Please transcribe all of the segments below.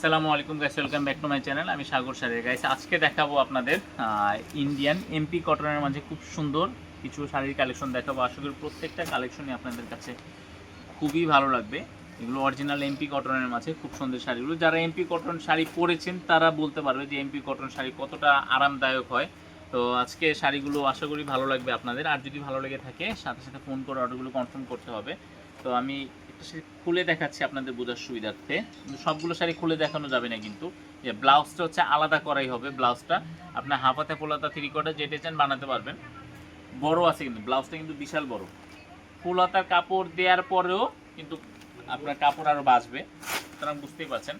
আসসালামু আলাইকুম guys welcome back to my channel আমি সাগর শাড়ির। গাইস আজকে দেখাবো আপনাদের ইন্ডিয়ান এমপি কটনের মাঝে খুব সুন্দর কিছু শাড়ির কালেকশন দেখাবো। আশা করি প্রত্যেকটা কালেকশনই আপনাদের কাছে খুবই ভালো লাগবে। এগুলো অরিজিনাল এমপি কটনের মাঝে খুব সুন্দর শাড়িগুলো। যারা এমপি কটন শাড়ি পরেছেন, তারা বলতে পারবে যে এমপি কটন শাড়ি কতটা আরামদায়ক হয়। তো আজকে শাড়িগুলো আশা করি ভালো লাগবে আপনাদের। আর যদি ভালো লেগে থাকে, সাথে সাথে ফোন করে অর্ডারগুলো কনফার্ম করতে হবে। তো আমি খুলে দেখাচ্ছি আপনাদের বোঝার সুবিধার্থে। সবগুলো শাড়ি খুলে দেখানো যাবে না কিন্তু। যে ব্লাউজটা হচ্ছে আলাদা করাই হবে ব্লাউজটা। আপনার হাফাতে ফোলাতা থ্রি কোয়ার্টার যেটা চান বানাতে পারবেন। বড় আছে কিন্তু, ব্লাউজটা কিন্তু বিশাল বড়। ফুলহাতার কাপড় দেওয়ার পরেও কিন্তু আপনার কাপড় আরও বাঁচবে। সুতরাং বুঝতেই পারছেন।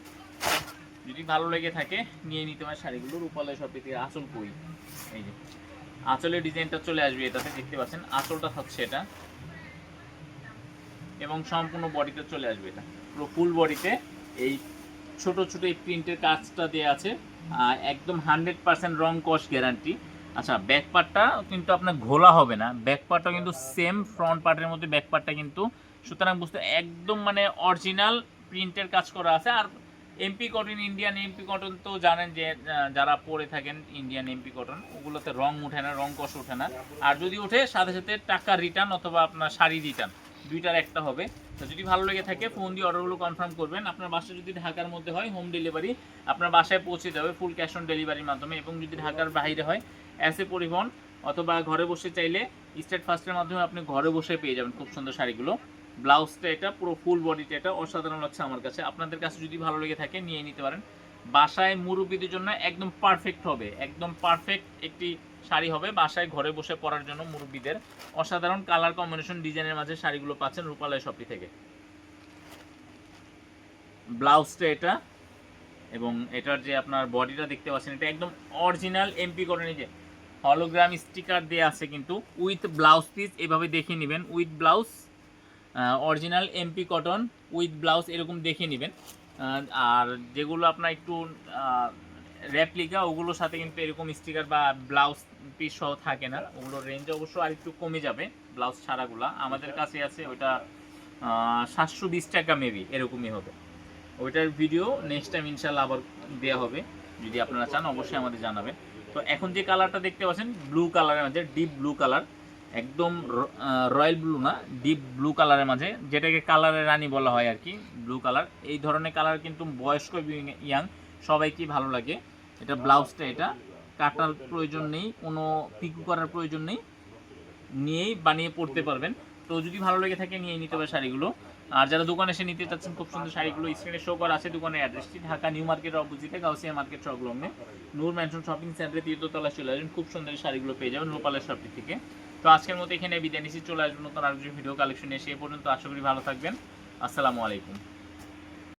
যদি ভালো লেগে থাকে, নিয়ে নিতে হয় শাড়িগুলো। রূপালয় সব থেকে আঁচল কই? এই যে, আঁচলের ডিজাইনটা চলে আসবে এটাতে, দেখতে পাচ্ছেন, আঁচলটা থাকছে এটা। এবং সম্পূর্ণ বডিতে চলে আসবে এটা। পুরো ফুল বডিতে এই ছোট ছোট এই প্রিন্টের কাজটা দেওয়া আছে। একদম হান্ড্রেড পার্সেন্ট রং কস গ্যারান্টি আচ্ছা ব্যাক পার্টটা কিন্তু আপনার ঘোলা হবে না। ব্যাক পার্টটা কিন্তু সেম ফ্রন্ট পার্টের মধ্যে ব্যাক পার্টটা কিন্তু সুতরাং বুঝতে একদম মানে অরিজিনাল প্রিন্টের কাজ করা আছে। আর MP cotton Indian MP cotton তো জানেন যে যারা পরে থাকেন ইন্ডিয়ান এমপি কটন ওগুলোতে রং ওঠে না, রং কষ ওঠে না। আর যদি ওঠে, সাথে সাথে টাকা রিটার্ন অথবা আপনার শাড়ি রিটার্ন দুইটার একটা হবে। তো যদি ভালো লেগে থাকে ফোন দিয়ে অর্ডারগুলো কনফার্ম করবেন। আপনার বাসা যদি ঢাকার মধ্যে হয় হোম ডেলিভারি আপনার বাসায় পৌঁছে যাবে ফুল ক্যাশ অন ডেলিভারির মাধ্যমে। এবং যদি ঢাকার বাইরে হয় অ্যাসে পরিবহন অথবা ঘরে বসে চাইলে স্টেট ফার্স্টের মাধ্যমে আপনি ঘরে বসে পেয়ে যাবেন খুব সুন্দর শাড়িগুলো। ব্লাউজটা এটা, পুরো ফুল বডিটা এটা অসাধারণ লাগছে আমার কাছে। আপনাদের কাছে যদি ভালো লেগে থাকে, নিয়ে নিতে পারেন। বাসায় মুরব্বীদের জন্য একদম পারফেক্ট হবে, একদম পারফেক্ট একটি শাড়ি হবে। বাসায় ঘরে বসে পরার জন্য মুরব্বীদের। অসাধারণ কালার কম্বিনেশন ডিজাইনের মাঝে শাড়িগুলো পাচ্ছেন রূপালয় শপি থেকে। ব্লাউজটা এটা এবং এটার যে আপনার বডিটা দেখতে পাচ্ছেন, এটা একদম অরিজিনাল এমপি কটনের যে হলোগ্রাম স্টিকার দেওয়া আছে কিন্তু উইথ ব্লাউজ পিস এভাবে দেখে নেবেন। With blouse original MP cotton with blouse এরকম দেখে নেবেন। আর যেগুলো আপনার একটু র্যাপ্লিকা ওগুলোর সাথে কিন্তু এরকম স্টিকার বা ব্লাউজ পিস সহ থাকে না। ওগুলোর রেঞ্জ অবশ্য আর একটু কমে যাবে ব্লাউজ ছাড়াগুলা। আমাদের কাছে আছে ওইটা সাতশো বিশ টাকা মেবি এরকমই হবে। ওইটার ভিডিও নেক্সট টাইম ইনশাল্লাহ আবার দেওয়া হবে। যদি আপনারা চান, অবশ্যই আমাদের জানাবেন। তো এখন যে কালারটা দেখতে পাচ্ছেন ব্লু কালারের মধ্যে ডিপ ব্লু কালার একদম রয়্যাল ব্লু না, ডিপ ব্লু কালারের মাঝে, যেটাকে কালারের রানী বলা হয় আর কি, ব্লু কালার। এই ধরনের কালার কিন্তু বয়স্ক ইয়াং, সবাইকে ভালো লাগে। এটা ব্লাউজটা এটা, কাটার প্রয়োজন নেই, কোনো পিকু করার প্রয়োজন নেই, নিয়েই বানিয়ে পড়তে পারবেন। তো যদি ভালো লেগে থাকে, নিয়ে নিতে হবে শাড়িগুলো। আর যারা দোকানে এসে নিতে চাচ্ছেন, খুব সুন্দর শাড়িগুলো স্ক্রিনে শো করা আছে দোকানের অ্যাড্রেসটি ঢাকা নিউ মার্কেট অপোজিটে, গাউসিয়া মার্কেট সংলগ্নে। নূর ম্যানশন শপিং সেন্টারে তীর্থতলা চলে আসবেন, খুব সুন্দর শাড়িগুলো পেয়ে যাবেন, রূপালের শপটি থেকে। তো আজকের মতো এখানে বিদায় নিচ্ছি। চলে আসবেন নতুন আরেকজন ভিডিও কালেকশন এসে পর্যন্ত আশা করি ভালো থাকবেন। আসসালামু আলাইকুম।